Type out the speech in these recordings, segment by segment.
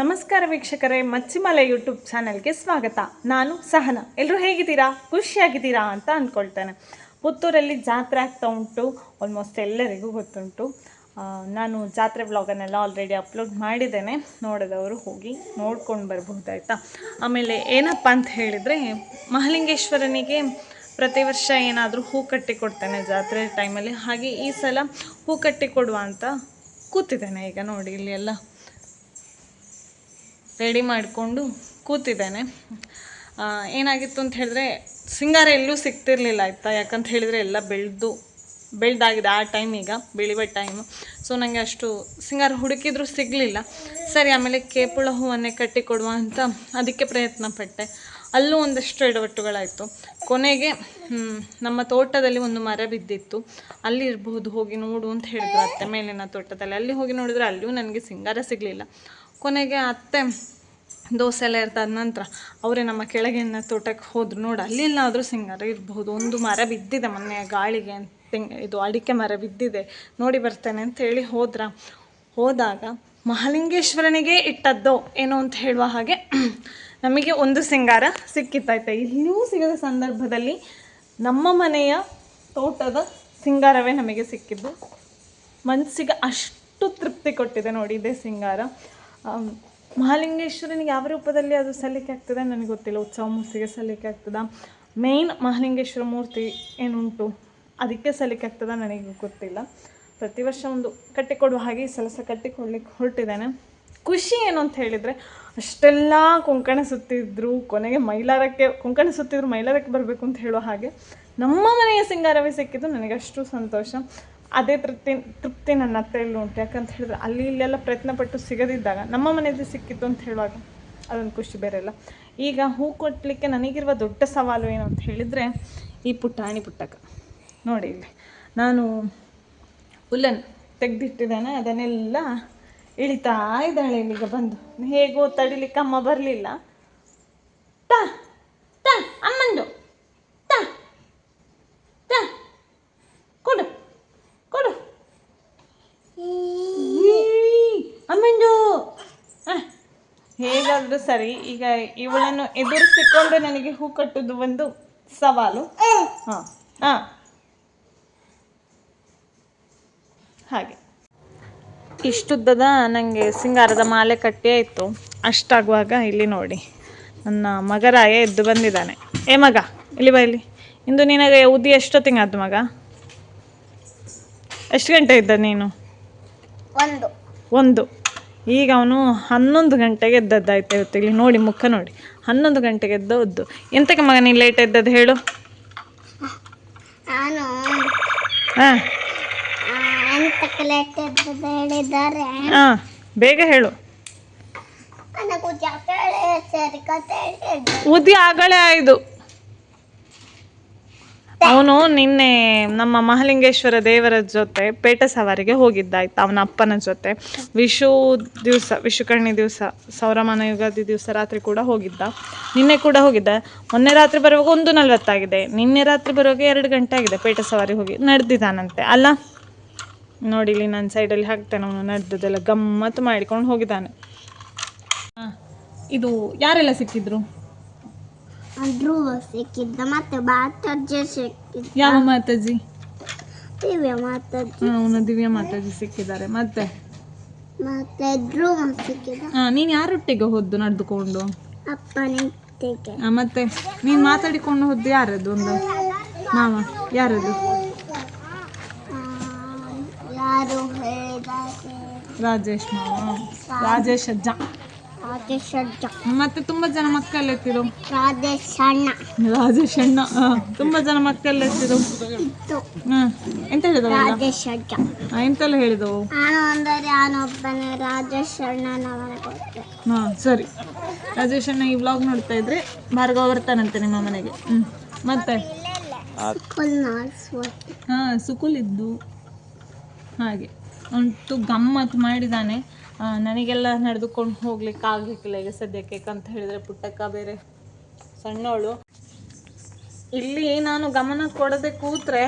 ನಮಸ್ಕಾರ ವೀಕ್ಷಕರೇ, ಮಚ್ಚಿಮಲೆ ಯೂಟ್ಯೂಬ್ ಚಾನೆಲ್ಗೆ ಸ್ವಾಗತ. ನಾನು ಸಹನ. ಎಲ್ಲರೂ ಹೇಗಿದ್ದೀರಾ? ಖುಷಿಯಾಗಿದ್ದೀರಾ ಅಂತ ಅಂದ್ಕೊಳ್ತೇನೆ ಪುತ್ತೂರಲ್ಲಿ ಜಾತ್ರೆ ಆಗ್ತಾ ಉಂಟು. ಆಲ್ಮೋಸ್ಟ್ ಎಲ್ಲರಿಗೂ ಗೊತ್ತುಂಟು. ನಾನು ಜಾತ್ರೆ ವ್ಲಾಗನ್ನೆಲ್ಲ ಆಲ್ರೆಡಿ ಅಪ್ಲೋಡ್ ಮಾಡಿದ್ದೇನೆ. ನೋಡಿದವರು ಹೋಗಿ ನೋಡ್ಕೊಂಡು ಬರಬಹುದಾಯ್ತಾ ಆಮೇಲೆ ಏನಪ್ಪ ಅಂತ ಹೇಳಿದರೆ, ಮಹಾಲಿಂಗೇಶ್ವರನಿಗೆ ಪ್ರತಿ ವರ್ಷ ಏನಾದರೂ ಹೂ ಕಟ್ಟಿ ಕೊಡ್ತೇನೆ ಜಾತ್ರೆ ಟೈಮಲ್ಲಿ ಹಾಗೆ ಈ ಸಲ ಹೂ ಕಟ್ಟಿ ಕೊಡುವ ಅಂತ ಕೂತಿದ್ದೇನೆ ಈಗ ನೋಡಿ ಇಲ್ಲಿ ಎಲ್ಲ ರೆಡಿ ಮಾಡಿಕೊಂಡು ಕೂತಿದ್ದೇನೆ. ಏನಾಗಿತ್ತು ಅಂತ ಹೇಳಿದ್ರೆ, ಸಿಂಗಾರ ಎಲ್ಲೂ ಸಿಗ್ತಿರ್ಲಿಲ್ಲ ಆಯಿತಾ? ಯಾಕಂತ ಹೇಳಿದರೆ ಎಲ್ಲ ಬೆಳೆದು, ಬೆಳ್ದಾಗಿದೆ ಆ ಟೈಮ್ ಈಗ ಬೆಳಿಬೆ ಟೈಮು ಸೊ ನನಗೆ ಅಷ್ಟು ಸಿಂಗಾರ ಹುಡುಕಿದ್ರೂ ಸಿಗಲಿಲ್ಲ. ಸರಿ, ಆಮೇಲೆ ಕೇಪುಳ ಹೂವನ್ನೇ ಕಟ್ಟಿ ಕೊಡುವ ಅಂತ ಅದಕ್ಕೆ ಪ್ರಯತ್ನ ಪಟ್ಟೆ. ಅಲ್ಲೂ ಒಂದಷ್ಟು ಎಡವಟ್ಟುಗಳಾಯಿತು. ಕೊನೆಗೆ ನಮ್ಮ ತೋಟದಲ್ಲಿ ಒಂದು ಮರ ಬಿದ್ದಿತ್ತು. ಅಲ್ಲಿ ಇರಬಹುದು, ಹೋಗಿ ನೋಡು ಅಂತ ಹೇಳಿದ್ರು ಅತ್ತೆ ಮೇಲಿನ ತೋಟದಲ್ಲಿ. ಅಲ್ಲಿ ಹೋಗಿ ನೋಡಿದ್ರೆ ಅಲ್ಲಿಯೂ ನನಗೆ ಸಿಂಗಾರ ಸಿಗಲಿಲ್ಲ. ಕೊನೆಗೆ ಅತ್ತೆ ದೋಸೆ ಎಲ್ಲ ಇರ್ತಾದ ನಂತರ ಅವರೇ ನಮ್ಮ ಕೆಳಗಿನ ತೋಟಕ್ಕೆ ಹೋದ್ರು. ನೋಡು, ಅಲ್ಲಿಲ್ಲಾದರೂ ಸಿಂಗಾರ ಇರಬಹುದು. ಒಂದು ಮರ ಬಿದ್ದಿದೆ ಮೊನ್ನೆ ಗಾಳಿಗೆ, ತೆಂಗ್, ಇದು ಅಡಿಕೆ ಮರ ಬಿದ್ದಿದೆ. ನೋಡಿ ಬರ್ತೇನೆ ಅಂತ ಹೇಳಿ ಹೋದ್ರ? ಹೋದಾಗ ಮಹಾಲಿಂಗೇಶ್ವರನಿಗೆ ಇಟ್ಟದ್ದೋ ಏನೋ ಅಂತ ಹೇಳುವ ಹಾಗೆ ನಮಗೆ ಒಂದು ಸಿಂಗಾರ ಸಿಕ್ಕಿತ್ತಾಯ್ತಾ ಇಲ್ಲಿಯೂ ಸಿಗದ ಸಂದರ್ಭದಲ್ಲಿ ನಮ್ಮ ಮನೆಯ ತೋಟದ ಸಿಂಗಾರವೇ ನಮಗೆ ಸಿಕ್ಕಿದ್ದು. ಮನಸ್ಸಿಗೆ ಅಷ್ಟು ತೃಪ್ತಿ ಕೊಟ್ಟಿದೆ ನೋಡಿ ಇದೇ ಸಿಂಗಾರ. ಮಹಾಲಿಂಗೇಶ್ವರನಿಗೆ ಯಾವ ರೂಪದಲ್ಲಿ ಅದು ಸಲ್ಲಿಕೆ ಆಗ್ತದೆ ನನಗೆ ಗೊತ್ತಿಲ್ಲ, ಉತ್ಸವ ಮೂರ್ತಿಗೆ ಸಲ್ಲಿಕೆ ಆಗ್ತದ? ಮೇನ್ ಮಹಾಲಿಂಗೇಶ್ವರ ಮೂರ್ತಿ ಏನುಂಟು? ಅದಕ್ಕೆ ಸಲ್ಲಿಕೆ ಆಗ್ತದ ನನಗೆ ಗೊತ್ತಿಲ್ಲ. ಪ್ರತಿ ವರ್ಷ ಒಂದು ಕಟ್ಟಿಕೊಡುವ ಹಾಗೆ ಈ ಕಟ್ಟಿಕೊಡ್ಲಿಕ್ಕೆ ಹೊರಟಿದ್ದೇನೆ. ಖುಷಿ ಏನು ಅಂತ ಹೇಳಿದರೆ, ಅಷ್ಟೆಲ್ಲ ಕೊಂಕಣ ಸುತ್ತಿದ್ರು, ಕೊನೆಗೆ ಮೈಲಾರಕ್ಕೆ, ಕೊಂಕಣ ಸುತ್ತಿದ್ರು ಮೈಲಾರಕ್ಕೆ ಬರಬೇಕು ಅಂತ ಹೇಳೋ ಹಾಗೆ ನಮ್ಮ ಮನೆಯ ಸಿಂಗಾರವೇ ಸಿಕ್ಕಿದ್ದು, ನನಗೆ ಅಷ್ಟು ಸಂತೋಷ. ಅದೇ ತೃಪ್ತಿ ತೃಪ್ತಿ ನನ್ನ ಹತ್ತೆಯಲ್ಲೂ ಉಂಟು. ಯಾಕಂತ ಹೇಳಿದ್ರೆ ಅಲ್ಲಿ ಇಲ್ಲೆಲ್ಲ ಪ್ರಯತ್ನ ಪಟ್ಟು ಸಿಗದಿದ್ದಾಗ, ನಮ್ಮ ಮನೆಯಲ್ಲಿ ಸಿಕ್ಕಿತ್ತು ಅಂತ ಹೇಳುವಾಗ ಅದೊಂದು ಖುಷಿ ಬೇರೆ ಇಲ್ಲ ಈಗ ಹೂ ಕೊಟ್ಟಲಿಕ್ಕೆ ನನಗಿರುವ ದೊಡ್ಡ ಸವಾಲು ಏನು ಅಂತ ಹೇಳಿದರೆ ಈ ಪುಟಾಣಿ ಪುಟ್ಟಕ. ನೋಡಿ ಇಲ್ಲಿ. ನಾನು ಉಲ್ಲನ್ ತೆಗೆದಿಟ್ಟಿದ್ದಾನೆ, ಅದನ್ನೆಲ್ಲ ಇಳಿತಾ ಇದ್ದಾಳೆ ಇಲ್ಲಿಗೆ ಬಂದು. ಹೇಗೋ ತಡಿಲಿಕ್ಕೆ ಅಮ್ಮ ಬರಲಿಲ್ಲ. ತಾ, ಅಮ್ಮಂದು ತಾ ತಾ ಕೊಡು ಕೊಡು ಈ, ಅಮ್ಮಂದು ಆ, ಹೇಗಾದ್ರೂ ಸರಿ ಈಗ ಇವಳನ್ನು ಎದುರಿಸಿಕೊಂಡು ನನಗೆ ಹೂ ಕಟ್ಟುದು ಒಂದು ಸವಾಲು. ಹಾಂ ಹಾಂ. ಹಾಗೆ. ಇಷ್ಟುದ್ದದ ನನಗೆ ಸಿಂಗಾರದ ಮಾಲೆ ಕಟ್ಟಿ ಇತ್ತು. ಅಷ್ಟಾಗುವಾಗ ಇಲ್ಲಿ ನೋಡಿ ನನ್ನ ಮಗರಾಯ ಎದ್ದು ಬಂದಿದ್ದಾನೆ. ಏ ಮಗ ಇಲ್ಲಿ ಬಾ ಇಲ್ಲಿ. ಇಂದು ನಿನಗೆ ಉದ್ದಿ ಆದ್ ಮಗ? ಎಷ್ಟು ಗಂಟೆ ಇದ್ದ ನೀನು? ಒಂದು. ಒಂದು. ಈಗ ಅವನು ಹನ್ನೊಂದು ಗಂಟೆಗೆ ಎದ್ದದ್ದಾಯ್ತು ಇವತ್ತು ಇಲ್ಲಿ ನೋಡಿ ಮುಖ ನೋಡಿ. ಹನ್ನೊಂದು ಗಂಟೆಗೆ ಎದ್ದದ್ದು ಎಂತಕ್ಕೆ ಮಗ ನೀನು ಲೇಟ್ ಎದ್ದದ್ದು ಹೇಳು. ಹಾಂ. ಬೇಗ ಹೇಳು. ಉದ್ಯ ಉದಿ ಆಗಲೇ ಆಯ್ದು. ಅವನು ನಿನ್ನೆ ನಮ್ಮ ಮಹಾಲಿಂಗೇಶ್ವರ ದೇವರ ಜೊತೆ ಪೇಟ ಸವಾರಿಗೆ ಹೋಗಿದ್ದ ಆಯ್ತಾ ಅವನ ಅಪ್ಪನ ಜೊತೆ. ವಿಷು ದಿವಸ ವಿಷುಕರ್ಣಿ ದಿವಸ, ಸೌರಮಾನ ಯುಗಾದಿ ದಿವಸ ರಾತ್ರಿ ಕೂಡ ಹೋಗಿದ್ದ. ನಿನ್ನೆ ಕೂಡ ಹೋಗಿದ್ದ. ಮೊನ್ನೆ ರಾತ್ರಿ ಬರುವಾಗ ಒಂದು ನಲ್ವತ್ತಾಗಿದೆ. ನಿನ್ನೆ ರಾತ್ರಿ ಬರುವಾಗ ಎರಡು ಗಂಟೆ ಆಗಿದೆ ಪೇಟ ಸವಾರಿ ಹೋಗಿ. ನಡೆದಿದ್ದಾನಂತೆ. ಅಲ್ಲ, ನೋಡಿ ಇಲ್ಲಿ ನನ್ನ ಸೈಡಲ್ಲಿ ಹಾಕ್ತೇನೆ ಅವನು ನಡೆದದೆಲ್ಲ ಗಮ್ಮತ್ತು ಮಾಡಿಕೊಂಡು ಹೋಗಿದ್ದಾನೆ. ಇದು ಯಾರೆಲ್ಲ ಸಿಕ್ಕಿದ್ರು? ಧ್ರುವ ಸಿಕ್ಕಿದ್ದ. ಮತ್ತೆ ಮಾತಾಜಿ ಸಿಕ್ಕಿದ್ದ. ಯಾವ ಮಾತಾಜಿ ದಿವ್ಯ ಮಾತಾಜಿ ಅವನು ದಿವ್ಯ ಮಾತಾಜಿ ಸಿಕ್ಕಿದ್ದಾರೆ. ಮತ್ತೆ? ಮತ್ತೆ ಧ್ರುವ ಸಿಕ್ಕಿದ. ಆ, ನೀನ್ ಯಾರೊಟ್ಟಿಗೆ ಹೋದ್ದು ನಡೆದುಕೊಂಡು? ಅಪ್ಪನಿಗೆ ಆ, ಮತ್ತೆ? ನೀನ್ ಮಾತಾಡಿಕೊಂಡು ಹೋದ್ದು ಯಾರದ್ದು ಒಂದು? ಮಾವ ಯಾರದು? ಯಾರು ಹೇಳಿದ್ದಾರೆ? ರಾಜೇಶ್ ಮಾವ. ರಾಜೇಶ್ ಅಜ್ಜ. ಮತ್ತೆ ತುಂಬಾ ಜನ ಮಕ್ಕಳು ಎತ್ತಿರು ರಾಜೇಶ್ ಅಣ್ಣ ಆ, ತುಂಬಾ ಜನ ಮಕ್ಕಳು ಎತ್ತಿರು ಎಂತ ಹೇಳಿದ್ರು ಎಂತೆಲ್ಲ ಹೇಳಿದವು? ಹಾ ಸರಿ. ರಾಜೇಶ್ ಅಣ್ಣ ಈ ವ್ಲಾಗ್ ನೋಡ್ತಾ ಇದ್ರೆ ಭಾರ್ಗವ ಬರ್ತಾನಂತೆ ನಿಮ್ಮ ಮನೆಗೆ. ಹ್ಮ್. ಮತ್ತೆ? ಹಾ ಸುಕುಲ್ ಇದ್ದು ಹಾಗೆ. ಉಂಟು ಗಮ್ಮತ್ ಮಾಡಿದ್ದಾನೆ ಆ, ನನಗೆಲ್ಲ ನಡೆದುಕೊಂಡು ಹೋಗ್ಲಿಕ್ಕೆ ಆಗ್ಲಿಕ್ಕಿಲ್ಲ. ಈಗ ಸದ್ಯಕ್ಕೆ ಅಂತ ಹೇಳಿದ್ರೆ ಪುಟ್ಟಕ್ಕ ಬೇರೆ ಸಣ್ಣವಳು. ಇಲ್ಲಿ ನಾನು ಗಮನ ಕೊಡದೆ ಕೂತ್ರೆ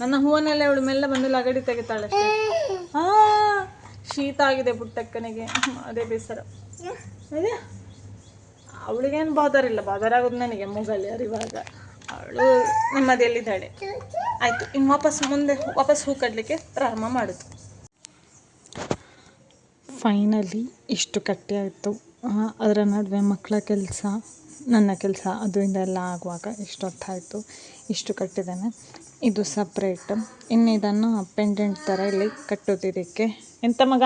ನನ್ನ ಹೂವನ್ನೆಲ್ಲ ಅವಳು ಮೆಲ್ಲ ಬಂದು ಲಗಡಿ ತೆಗಿತಾಳೆ. ಆ, ಶೀತ ಆಗಿದೆ ಪುಟ್ಟಕ್ಕನಿಗೆ. ಅದೇ ಬೇಸರ. ಅವಳಿಗೇನು ಬಾದರ್ ಇಲ್ಲ. ಬಾದರ್ ಆಗೋದು ನನಗೆ ಮೂಗಲ್ಲಿ ಅರಿವಾಗ. ಅವಳು ನೆಮ್ಮದಿಯಲ್ಲಿದ್ದಾಳೆ. ಆಯಿತು, ಇನ್ನು ವಾಪಸ್ ಮುಂದೆ, ವಾಪಸ್ ಹೂ ಕಡ್ಲಿಕ್ಕೆ ಪ್ರಾರಂಭ ಮಾಡೋದು. ಫೈನಲಿ ಇಷ್ಟು ಕಟ್ಟಿ ಆಯಿತು. ಅದರ ನಡುವೆ ಮಕ್ಕಳ ಕೆಲಸ, ನನ್ನ ಕೆಲಸ ಅದರಿಂದ ಎಲ್ಲ ಆಗುವಾಗ ಇಷ್ಟೊತ್ತಾಯಿತು ಇಷ್ಟು ಕಟ್ಟಿದ್ದೇನೆ. ಇದು ಸಪ್ರೇಟ್ ಇನ್ನು ಇದನ್ನು ಪೆಂಡೆಂಟ್ ಥರ ಇಲ್ಲಿ ಕಟ್ಟೋದಿದ್ದಕ್ಕೆ ಎಂತ ಮಗ?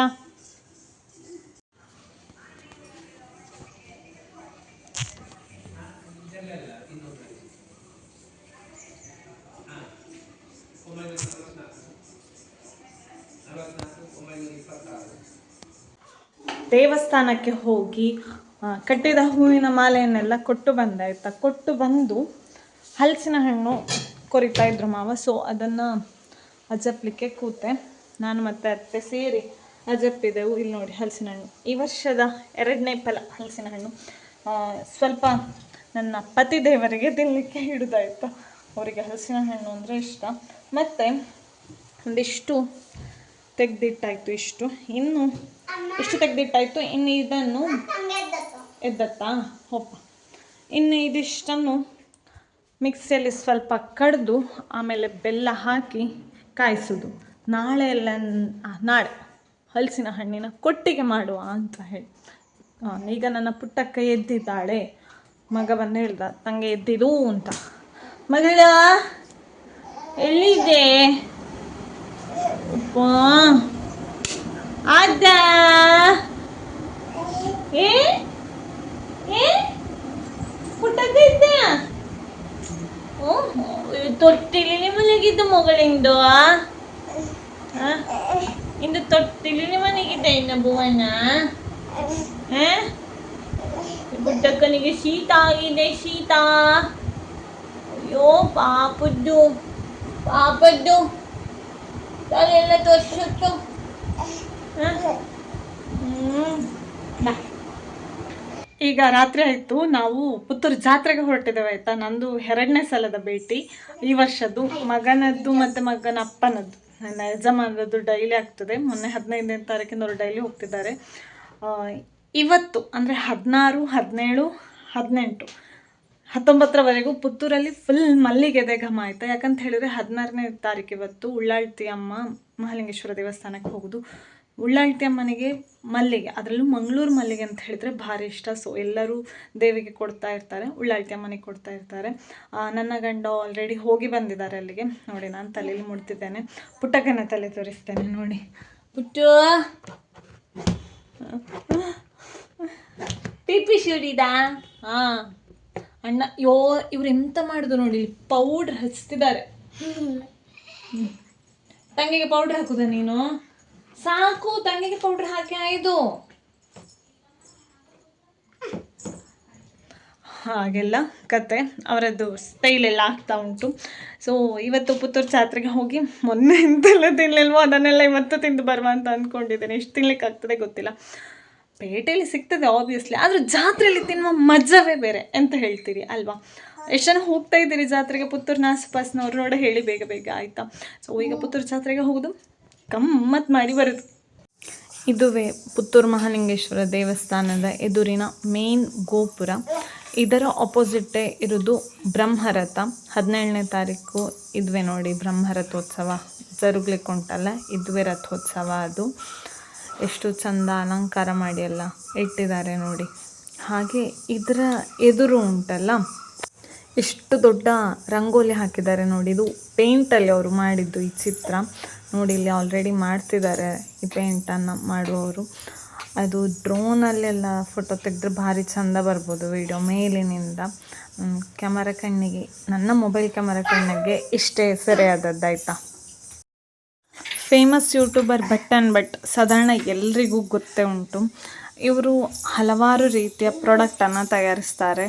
ದೇವಸ್ಥಾನಕ್ಕೆ ಹೋಗಿ ಕಟ್ಟಿದ ಹೂವಿನ ಮಾಲೆಯನ್ನೆಲ್ಲ ಕೊಟ್ಟು ಬಂದ ಕೊಟ್ಟು ಬಂದು ಹಲಸಿನ ಹಣ್ಣು ಕೊರಿತಾ ಇದ್ರು ಮಾವ. ಸೊ ಅದನ್ನು ಅಜಪ್ಲಿಕ್ಕೆ ಕೂತೆ. ನಾನು ಮತ್ತೆ ಅತ್ತೆ ಸೇರಿ ಅಜಪ್ಪಿದೆವು. ಇಲ್ಲಿ ನೋಡಿ ಹಲಸಿನ ಹಣ್ಣು. ಈ ವರ್ಷದ ಎರಡನೇ ಫಲ ಹಲಸಿನ ಹಣ್ಣು. ಸ್ವಲ್ಪ ನನ್ನ ಪತಿ ದೇವರಿಗೆ ತಿನ್ನಲಿಕ್ಕೆ ಹಿಡಿದಾಯ್ತು. ಅವರಿಗೆ ಹಲಸಿನ ಹಣ್ಣು ಅಂದರೆ ಇಷ್ಟ. ಮತ್ತು ಒಂದಿಷ್ಟು ತೆಗ್ದಿಟ್ಟಾಯಿತು ಇಷ್ಟು. ಇನ್ನು ಇಷ್ಟು ತೆಗೆದಿಟ್ಟಾಯ್ತು, ಇನ್ನು ಇದನ್ನು ಎದ್ದತ್ತಾ? ಹೋಪ ಇನ್ನು ಇದಿಷ್ಟನ್ನು ಮಿಕ್ಸಿಯಲ್ಲಿ ಸ್ವಲ್ಪ ಕಡ್ದು, ಆಮೇಲೆ ಬೆಲ್ಲ ಹಾಕಿ ಕಾಯಿಸೋದು. ನಾಳೆ ಎಲ್ಲ ನಾಳೆ ಹಲಸಿನ ಹಣ್ಣಿನ ಕೊಟ್ಟಿಗೆ ಮಾಡುವ ಅಂತ ಹೇಳಿ. ಈಗ ನನ್ನ ಪುಟ್ಟಕ್ಕ ಎದ್ದಿದ್ದಾಳೆ. ಮಗ ಬಂದು ಹೇಳ್ದ, ತಂಗೆ ಎದ್ದಿದು ಅಂತ. ಮಗಳ ಎಲ್ಲಿದೆ ಅಪ್ಪ ಅದ ಏ ಏ ಪುಟ್ಟಕ್ಕ ಇದ್ದ ಓ ತೊಟ್ಟಿಲಿ ಮಲಗಿದ್ದು ಮಗಳಿಂದು ಆ? ಇಂದು ತೊಟ್ಟಿಲಿ ಮನೆಗಿದ್ದ ಇನ್ನ ಭುವನ ಆ? ಪುಟ್ಟಕ್ಕನಿಗೆ ಶೀತ ಆಗಿದೆ ಶೀತ ಅಯ್ಯೋ ಪಾಪದ್ದು ಪಾಪದ್ದು ತಲೆಲ್ಲ ತೋರಿಸುತ್ತು ಈಗ ರಾತ್ರಿ ಆಯಿತು, ನಾವು ಪುತ್ತೂರು ಜಾತ್ರೆಗೆ ಹೊರಟಿದ್ದೇವೆ ಆಯಿತಾ? ನಂದು ಎರಡನೇ ಸಲದ ಭೇಟಿ ಈ ವರ್ಷದ್ದು ಮಗನದ್ದು ಮತ್ತು ಮಗನ ಅಪ್ಪನದ್ದು. ನನ್ನ ಯಜಮಾನದ್ದು ಡೈಲಿ ಆಗ್ತದೆ. ಮೊನ್ನೆ ಹದಿನೈದನೇ ತಾರೀಕಿನವರು ಡೈಲಿ ಹೋಗ್ತಿದ್ದಾರೆ. ಇವತ್ತು ಅಂದರೆ ಹದಿನಾರು, ಹದಿನೇಳು, ಹದಿನೆಂಟು, ಹತ್ತೊಂಬತ್ತರವರೆಗೂ ಪುತ್ತೂರಲ್ಲಿ ಫುಲ್ ಮಲ್ಲಿಗೆದೆ ಘಮ ಆಯ್ತಾ? ಯಾಕಂತ ಹೇಳಿದ್ರೆ ಹದಿನಾರನೇ ತಾರೀಕು ಇವತ್ತು ಉಳ್ಳಾಳ್ತಿ ಅಮ್ಮ ಮಹಾಲಿಂಗೇಶ್ವರ ದೇವಸ್ಥಾನಕ್ಕೆ ಹೋಗೋದು. ಉಳ್ಳಾಳ್ತಿ ಅಮ್ಮನಿಗೆ ಮಲ್ಲಿಗೆ ಅದರಲ್ಲೂ ಮಂಗಳೂರು ಮಲ್ಲಿಗೆ ಅಂತ ಹೇಳಿದ್ರೆ ಭಾರಿ ಇಷ್ಟ. ಸೊ ಎಲ್ಲರೂ ದೇವಿಗೆ ಕೊಡ್ತಾ ಇರ್ತಾರೆ ಉಳ್ಳಾಳ್ತಿ ಅಮ್ಮನಿಗೆ ಕೊಡ್ತಾ ಇರ್ತಾರೆ. ನನ್ನ ಗಂಡ ಆಲ್ರೆಡಿ ಹೋಗಿ ಬಂದಿದ್ದಾರೆ ಅಲ್ಲಿಗೆ. ನೋಡಿ ನಾನು ತಲೆಯಲ್ಲಿ ಮುಡ್ತಿದ್ದೇನೆ. ಪುಟ್ಟಕ್ಕನ ತಲೆ ತೋರಿಸ್ತೇನೆ ನೋಡಿ. ಪುಟ್ಟು. ಪಿಪಿ ಶೂರಿದಾ? ಹಾ. ಅಣ್ಣ ಯೋ ಇವ್ರು ಎಂತ ಮಾಡುದು ನೋಡಿ ಪೌಡ್ರ್ ಹಚ್ತಿದ್ದಾರೆ. ತಂಗಿಗೆ ಪೌಡ್ರ್ ಹಾಕುದ ನೀನು? ಸಾಕು, ತಂಗಿಗೆ ಪೌಡ್ರ್ ಹಾಕಿ ಆಯ್ದು ಹಾಗೆಲ್ಲ ಕತೆ. ಅವರದ್ದು ಸ್ಟೈಲ್ ಎಲ್ಲ ಆಗ್ತಾ ಉಂಟು. ಸೊ ಇವತ್ತು ಪುತ್ತೂರು ಜಾತ್ರೆಗೆ ಹೋಗಿ ಮೊನ್ನೆ ಎಂತೆಲ್ಲ ತಿನ್ನಲಿಲ್ವೋ ಅದನ್ನೆಲ್ಲ ಇವತ್ತು ತಿಂದು ಬರುವ ಅಂತ ಅಂದ್ಕೊಂಡಿದ್ದೇನೆ ಎಷ್ಟು ತಿನ್ಲಿಕ್ಕೆ ಆಗ್ತದೆ ಗೊತ್ತಿಲ್ಲ. ಪೇಟೆಯಲ್ಲಿ ಸಿಗ್ತದೆ ಆಬ್ವಿಯಸ್ಲಿ ಆದರೂ ಜಾತ್ರೆಯಲ್ಲಿ ತಿನ್ನುವ ಮಜವೇ ಬೇರೆ ಅಂತ ಹೇಳ್ತೀರಿ, ಅಲ್ವಾ? ಎಷ್ಟು ಜನ ಹೋಗ್ತಾ ಇದ್ದೀರಿ ಜಾತ್ರೆಗೆ? ಪುತ್ತೂರಿನ ಆಸುಪಾಸಿನವ್ರು ನೋಡ ಹೇಳಿ ಬೇಗ ಬೇಗ, ಆಯಿತಾ? ಸೊ ಈಗ ಪುತ್ತೂರು ಜಾತ್ರೆಗೆ ಹೋಗೋದು. ಗಮ್ಮತ್ ಮಾಡಿ ಬರೋದು. ಇದುವೇ ಪುತ್ತೂರು ಮಹಾಲಿಂಗೇಶ್ವರ ದೇವಸ್ಥಾನದ ಎದುರಿನ ಮೇನ್ ಗೋಪುರ. ಇದರ ಆಪೋಸಿಟ್ಟೇ ಇರೋದು ಬ್ರಹ್ಮರಥ. ಹದಿನೇಳನೇ ತಾರೀಕು ಇದುವೆ ನೋಡಿ ಬ್ರಹ್ಮರಥೋತ್ಸವ. ಜರುಗ್ಲಿಕ್ಕೆ ಉಂಟಲ್ಲ ಇದುವೆ ರಥೋತ್ಸವ ಅದು. ಎಷ್ಟು ಚಂದ ಅಲಂಕಾರ ಮಾಡಿ ಎಲ್ಲ ಇಟ್ಟಿದ್ದಾರೆ ನೋಡಿ. ಹಾಗೆ ಇದರ ಎದುರು ಉಂಟಲ್ಲ, ಎಷ್ಟು ದೊಡ್ಡ ರಂಗೋಲಿ ಹಾಕಿದ್ದಾರೆ ನೋಡಿ. ಇದು ಪೇಂಟಲ್ಲಿ ಅವರು ಮಾಡಿದ್ದು ಈ ಚಿತ್ರ. ನೋಡಿ, ಇಲ್ಲಿ ಆಲ್ರೆಡಿ ಮಾಡ್ತಿದ್ದಾರೆ ಈ ಪೇಂಟನ್ನು ಮಾಡುವವರು. ಅದು ಡ್ರೋನಲ್ಲೆಲ್ಲ ಫೋಟೋ ತೆಗೆದ್ರೆ ಭಾರಿ ಚಂದ ಬರ್ಬೋದು ವಿಡಿಯೋ ಮೇಲಿನಿಂದ. ಕ್ಯಾಮರಾ ಕಣ್ಣಿಗೆ, ನನ್ನ ಮೊಬೈಲ್ ಕ್ಯಾಮರಾ ಕಣ್ಣಿಗೆ ಇಷ್ಟೇ ಸರಿಯಾದದ್ದಾಯ್ತಾ famous YouTuber Bhat and but ಸಾಧಾರಣ ಎಲ್ರಿಗೂ ಗೊತ್ತೇ ಉಂಟು. ಇವರು ಹಲವಾರು ರೀತಿಯ ಪ್ರಾಡಕ್ಟನ್ನು ತಯಾರಿಸ್ತಾರೆ.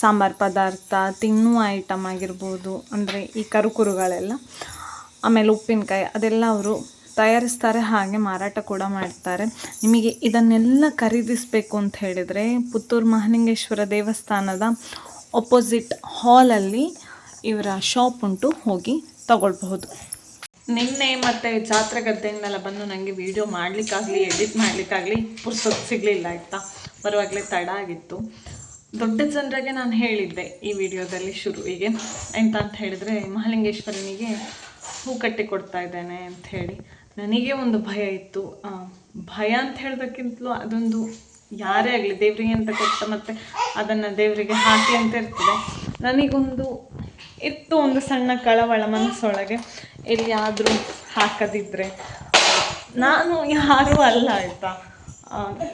ಸಾಂಬಾರು ಪದಾರ್ಥ, ತಿನ್ನುವ ಐಟಮ್ ಆಗಿರ್ಬೋದು, ಅಂದರೆ ಈ ಕರುಕುರುಗಳೆಲ್ಲ. ಆಮೇಲೆ ಉಪ್ಪಿನಕಾಯಿ ಅದೆಲ್ಲ ಅವರು ತಯಾರಿಸ್ತಾರೆ, ಹಾಗೆ ಮಾರಾಟ ಕೂಡ ಮಾಡ್ತಾರೆ. ನಿಮಗೆ ಇದನ್ನೆಲ್ಲ ಖರೀದಿಸಬೇಕು ಅಂತ ಹೇಳಿದರೆ ಪುತ್ತೂರು ಮಹಾಲಿಂಗೇಶ್ವರ ದೇವಸ್ಥಾನದ ಅಪೋಸಿಟ್ ಹಾಲಲ್ಲಿ ಇವರ ಶಾಪ್ ಉಂಟು, ಹೋಗಿ ತಗೊಳ್ಬಹುದು. ನಿನ್ನೆ ಮತ್ತು ಜಾತ್ರೆ ಗದ್ದೆಯಿಂದೆಲ್ಲ ಬಂದು ನನಗೆ ವಿಡಿಯೋ ಮಾಡಲಿಕ್ಕಾಗಲಿ ಎಡಿಟ್ ಮಾಡಲಿಕ್ಕಾಗಲಿ ಪುರ್ಸೊತ್ತು ಸಿಗಲಿಲ್ಲ ಆಯಿತಾ? ಬರುವಾಗಲೇ ತಡ ಆಗಿತ್ತು. ದೊಡ್ಡ ಜನರಿಗೆ ನಾನು ಹೇಳಿದ್ದೆ ಈ ವಿಡಿಯೋದಲ್ಲಿ ಶುರುವಿಗೆ ಎಂತ ಅಂತ ಹೇಳಿದರೆ ಮಹಾಲಿಂಗೇಶ್ವರನಿಗೆ ಹೂ ಕಟ್ಟಿ ಕೊಡ್ತಾ ಇದ್ದೇನೆ ಅಂತ ಹೇಳಿ ನನಗೆ ಒಂದು ಭಯ ಇತ್ತು. ಭಯ ಅಂತ ಹೇಳೋದಕ್ಕಿಂತಲೂ ಅದೊಂದು ಯಾರೇ ಆಗಲಿ ದೇವರಿಗೆ ಅಂತ ಕೊಟ್ಟ ಮತ್ತು ಅದನ್ನು ದೇವರಿಗೆ ಹಾಕಿ ಅಂತ ಇರ್ತದೆ. ನನಗೊಂದು, ಇತ್ತು ಒಂದು ಸಣ್ಣ ಕಳವಳ ಮನಸ್ಸೊಳಗೆ. ಎಲ್ಲಿಯಾದರೂ ಹಾಕದಿದ್ದರೆ ನಾನು ಯಾರೂ ಅಲ್ಲ ಆಯಿತಾ?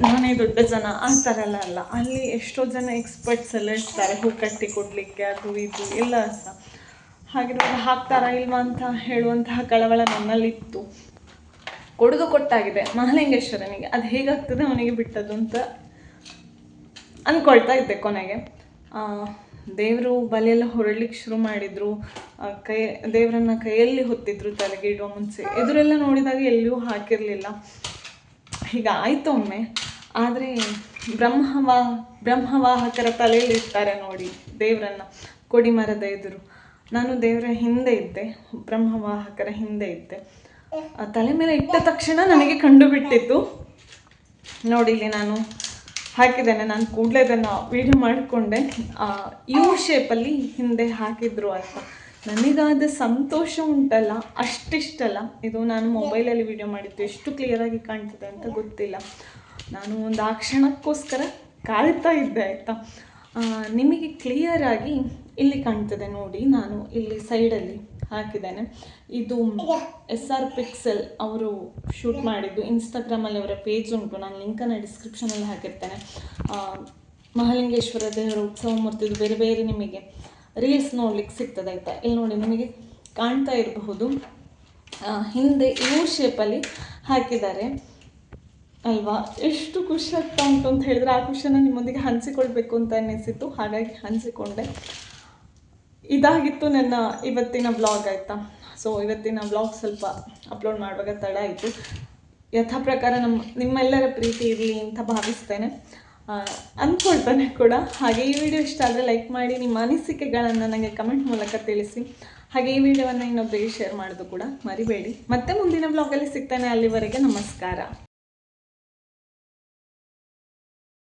ನಾನೇ ದೊಡ್ಡ ಜನ, ಆ ಥರ ಎಲ್ಲ ಅಲ್ಲ. ಅಲ್ಲಿ ಎಷ್ಟೋ ಜನ ಎಕ್ಸ್ಪರ್ಟ್ಸ್ ಎಲ್ಲ ಇರ್ತಾರೆ ಹೂ ಕಟ್ಟಿ ಕೊಡಲಿಕ್ಕೆ ಅದು ಇದು, ಎಲ್ಲ ಸಹ. ಹಾಗಿರುವಾಗ ಹಾಕ್ತಾರಾ ಇಲ್ವಾ ಅಂತ ಹೇಳುವಂತಹ ಕಳವಳ ನನ್ನಲ್ಲಿತ್ತು ಕೊಡುಗು ಕೊಟ್ಟಾಗಿದೆ ಮಹಾಲಿಂಗೇಶ್ವರನಿಗೆ. ಅದು ಹೇಗಾಗ್ತದೆ ಅವನಿಗೆ ಬಿಟ್ಟದ್ದು ಅಂತ ಅಂದ್ಕೊಳ್ತಾ ಇದ್ದೆ ಕೊನೆಗೆ. ದೇವರು ಬಲೆಯೆಲ್ಲ ಹೊರಡ್ಲಿಕ್ಕೆ ಶುರು ಮಾಡಿದ್ರು. ಕೈ, ದೇವರನ್ನ ಕೈಯಲ್ಲಿ ಹೊತ್ತಿದ್ರು ತಲೆಗೆ ಇಡುವ ಮುಂಚೆ. ಎದುರೆಲ್ಲ ನೋಡಿದಾಗ ಎಲ್ಲಿಯೂ ಹಾಕಿರಲಿಲ್ಲ. ಹೀಗಾಯ್ತು ಒಮ್ಮೆ. ಆದರೆ ಬ್ರಹ್ಮವಾ, ಬ್ರಹ್ಮವಾಹಕರ ತಲೆಯಲ್ಲಿ ಇರ್ತಾರೆ ನೋಡಿ ದೇವರನ್ನ. ಕೊಡಿಮರದ ಎದುರು. ನಾನು ದೇವರ ಹಿಂದೆ ಇದ್ದೆ, ಬ್ರಹ್ಮವಾಹಕರ ಹಿಂದೆ ಇದ್ದೆ. ತಲೆ ಮೇಲೆ ಇಟ್ಟ ತಕ್ಷಣ ನನಗೆ ಕಂಡು ಬಿಟ್ಟಿತ್ತು ನೋಡಿ, ಇಲ್ಲಿ ನಾನು ಹಾಕಿದ್ದೇನೆ. ನಾನು ಕೂಡಲೇ ಇದನ್ನು ವೀಡಿಯೋ ಮಾಡಿಕೊಂಡೆ. ಯು ಶೇಪಲ್ಲಿ ಹಿಂದೆ ಹಾಕಿದ್ರು ಅಂತ. ನನಗಾದ ಸಂತೋಷ ಉಂಟಲ್ಲ, ಅಷ್ಟಿಷ್ಟಲ್ಲ. ಇದು ನಾನು ಮೊಬೈಲಲ್ಲಿ ವಿಡಿಯೋ ಮಾಡಿದ್ದು. ಎಷ್ಟು ಕ್ಲಿಯರಾಗಿ ಕಾಣ್ತದೆ ಅಂತ ಗೊತ್ತಿಲ್ಲ. ನಾನು ಒಂದು ಆ ಕ್ಷಣಕ್ಕೋಸ್ಕರ ಕಾಯ್ತಾ ಇದ್ದೆ, ಆಯಿತಾ? ನಿಮಗೆ ಕ್ಲಿಯರಾಗಿ ಇಲ್ಲಿ ಕಾಣ್ತದೆ ನೋಡಿ, ನಾನು ಇಲ್ಲಿ ಸೈಡಲ್ಲಿ ಹಾಕಿದ್ದೇನೆ. ಇದು ಎಸ್ ಆರ್ ಪಿಕ್ಸೆಲ್ ಅವರು ಶೂಟ್ ಮಾಡಿದ್ದು. ಇನ್ಸ್ಟಾಗ್ರಾಮಲ್ಲಿ ಅವರ ಪೇಜ್ ಉಂಟು. ನಾನು ಲಿಂಕನ್ನು ಡಿಸ್ಕ್ರಿಪ್ಷನಲ್ಲಿ ಹಾಕಿರ್ತೇನೆ. ಮಹಾಲಿಂಗೇಶ್ವರ ದೇವರ ಉತ್ಸವ ಮೂರ್ತಿದು ಬೇರೆ ಬೇರೆ ನಿಮಗೆ ರೀಲ್ಸ್ ನೋಡ್ಲಿಕ್ಕೆ ಸಿಗ್ತದೆ ಆಯಿತಾ ಇಲ್ಲಿ ನೋಡಿ, ನಿಮಗೆ ಕಾಣ್ತಾ ಇರಬಹುದು. ಹಿಂದೆ ಯು ಶೇಪಲ್ಲಿ ಹಾಕಿದ್ದಾರೆ. ಅಲ್ವಾ? ಎಷ್ಟು ಖುಷಿ ಆಗ್ತಾ ಉಂಟು ಅಂತ ಹೇಳಿದ್ರೆ ಆ ಖುಷಿಯನ್ನು ನಿಮ್ಮೊಂದಿಗೆ ಹಂಚಿಕೊಳ್ಬೇಕು ಅಂತ ಅನ್ನಿಸಿತ್ತು. ಹಾಗಾಗಿ ಹಂಚಿಕೊಂಡೆ. ಇದಾಗಿತ್ತು ನನ್ನ ಇವತ್ತಿನ ಬ್ಲಾಗ್ ಆಯಿತಾ? ಸೊ ಇವತ್ತಿನ ಬ್ಲಾಗ್ ಸ್ವಲ್ಪ ಅಪ್ಲೋಡ್ ಮಾಡುವಾಗ ತಡ ಆಯಿತು. ಯಥಾ ಪ್ರಕಾರ ನಮ್ಮ ನಿಮ್ಮೆಲ್ಲರ ಪ್ರೀತಿ ಇರಲಿ ಅಂತ ಭಾವಿಸ್ತೇನೆ. ಅಂದ್ಕೊಳ್ತಾನೆ ಕೂಡ. ಹಾಗೆ ಈ ವಿಡಿಯೋ ಇಷ್ಟ ಆದರೆ ಲೈಕ್ ಮಾಡಿ, ನಿಮ್ಮ ಅನಿಸಿಕೆಗಳನ್ನು ನನಗೆ ಕಮೆಂಟ್ ಮೂಲಕ ತಿಳಿಸಿ. ಹಾಗೆ ಈ ವಿಡಿಯೋವನ್ನು ಇನ್ನೊಬ್ಬರಿಗೆ ಶೇರ್ ಮಾಡೋದು ಕೂಡ ಮರಿಬೇಡಿ. ಮತ್ತೆ ಮುಂದಿನ ಬ್ಲಾಗಲ್ಲಿ ಸಿಗ್ತಾನೆ. ಅಲ್ಲಿವರೆಗೆ ನಮಸ್ಕಾರ.